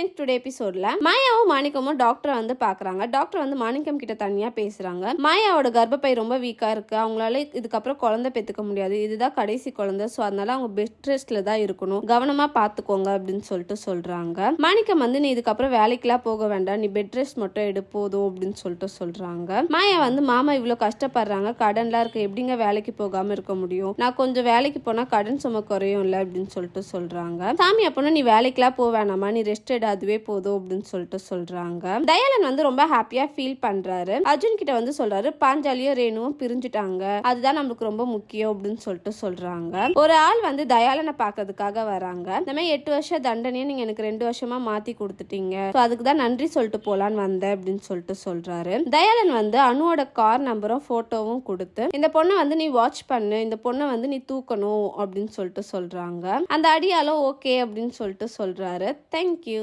Friends today எபிசோட்ல மாயாவும் மாணிக்கமும் டாக்டரை வந்து பாக்குறாங்க டாக்டர் வந்து மாணிக்கம் கிட்ட தனியா பேசுறாங்க. மாயாவோட கர்ப்பப்பை ரொம்ப வீக்கா இருக்கு. அவங்களால இதுக்கப்புறம் குழந்தை பெத்துக்க முடியாது. இதுதான் கடைசி குழந்தை. ஸோ அதனால அவங்க பெட் ரெஸ்ட்ல தான் இருக்கணும். கவனமா பாத்துக்கோங்க அப்படின்னு சொல்லிட்டு சொல்றாங்க. மாணிக்கம் வந்து நீ இதுக்கப்புறம் வேலைக்கெல்லாம் போக வேண்டாம். நீ பெட் ரெஸ்ட் மட்டும் எடு. போதும். அப்படின்னு சொல்லிட்டு சொல்றாங்க. மாயா வந்து மாமா இவ்வளவு கஷ்டப்படுறாங்க. கடன்லாம் இருக்கு. எப்படிங்க வேலைக்கு போகாம இருக்க முடியும்? நான் கொஞ்சம் வேலைக்கு போனா கடன் சும குறையும் இல்லை அப்படின்னு சொல்லிட்டு சொல்றாங்க. சாமி அப்பனா நீ வேலைக்கெல்லாம் போக வேணாமா? நீ ரெஸ்ட் எடு. அதுவே போதும் அப்படின்னு சொல்லிட்டு சொல்றாங்க. தயாளன் வந்து ரொம்ப ஹாப்பியா ஃபீல் பண்றாரு. அர்ஜுன் கிட்ட வந்து சொல்றாரு பாஞ்சாலியும் ரேணுவும் பிரிஞ்சுட்டாங்க. அதுதான் நம்மளுக்கு ரொம்ப முக்கியம் அப்படின்னு சொல்லிட்டு சொல்றாங்க. ஒரு ஆள் வந்து தயாளனை பார்க்கறதுக்காக வராங்க. இந்த மாதிரி எட்டு வருஷம் தண்டனையை நீங்க எனக்கு ரெண்டு வருஷமா மாத்தி கொடுத்துட்டீங்க. ஸோ அதுக்கு தான் நன்றி சொல்லிட்டு போலான்னு வந்தேன் அப்படின்னு சொல்லிட்டு சொல்றாரு. தயாளன் வந்து அணுவோட கார் நம்பரும் போட்டோவும் கொடுத்து இந்த பொண்ணை வந்து நீ வாட்ச் பண்ணு. இந்த பொண்ணை வந்து நீ தூக்கணும் அப்படின்னு சொல்லிட்டு சொல்றாங்க. அந்த அடியாலும் ஓகே அப்படின்னு சொல்லிட்டு சொல்றாரு. தேங்க்யூ